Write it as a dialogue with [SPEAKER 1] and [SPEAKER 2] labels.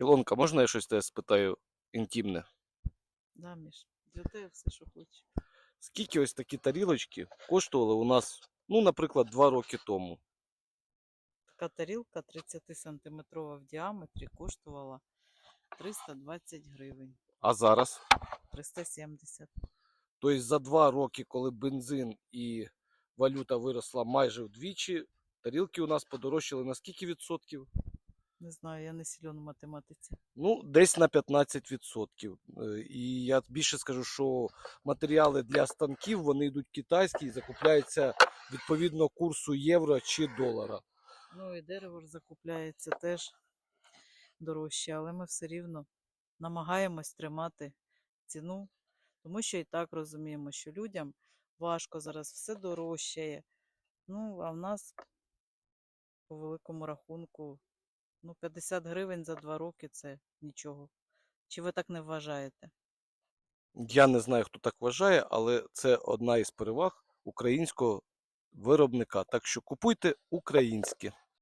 [SPEAKER 1] Ілонка, можна я щось тебе спитаю інтимне?
[SPEAKER 2] Да, Міш, для тебе все, що хочеш.
[SPEAKER 1] Скільки ось такі тарілочки коштували у нас, ну, наприклад, два роки тому?
[SPEAKER 2] Така тарілка 30-сантиметрова в діаметрі коштувала 320 гривень.
[SPEAKER 1] А зараз?
[SPEAKER 2] 370.
[SPEAKER 1] Тобто за два роки, коли бензин і валюта виросла майже вдвічі, тарілки у нас подорожчали на скільки відсотків?
[SPEAKER 2] Не знаю, я не сильон в математиці.
[SPEAKER 1] Ну, десь на 15%. Е, І я більше скажу, що матеріали для станків вони йдуть китайські і закупляються відповідно курсу євро чи долара.
[SPEAKER 2] Ну і дерево ж закупляється теж дорожче, але ми все рівно намагаємось тримати ціну, тому що і так розуміємо, що людям важко зараз все дорожчає. Ну, а в нас по великому рахунку ну, 50 гривень за два роки це нічого. Чи ви так не вважаєте?
[SPEAKER 1] Я не знаю, хто так вважає, але це одна із переваг українського виробника. Так що купуйте українське.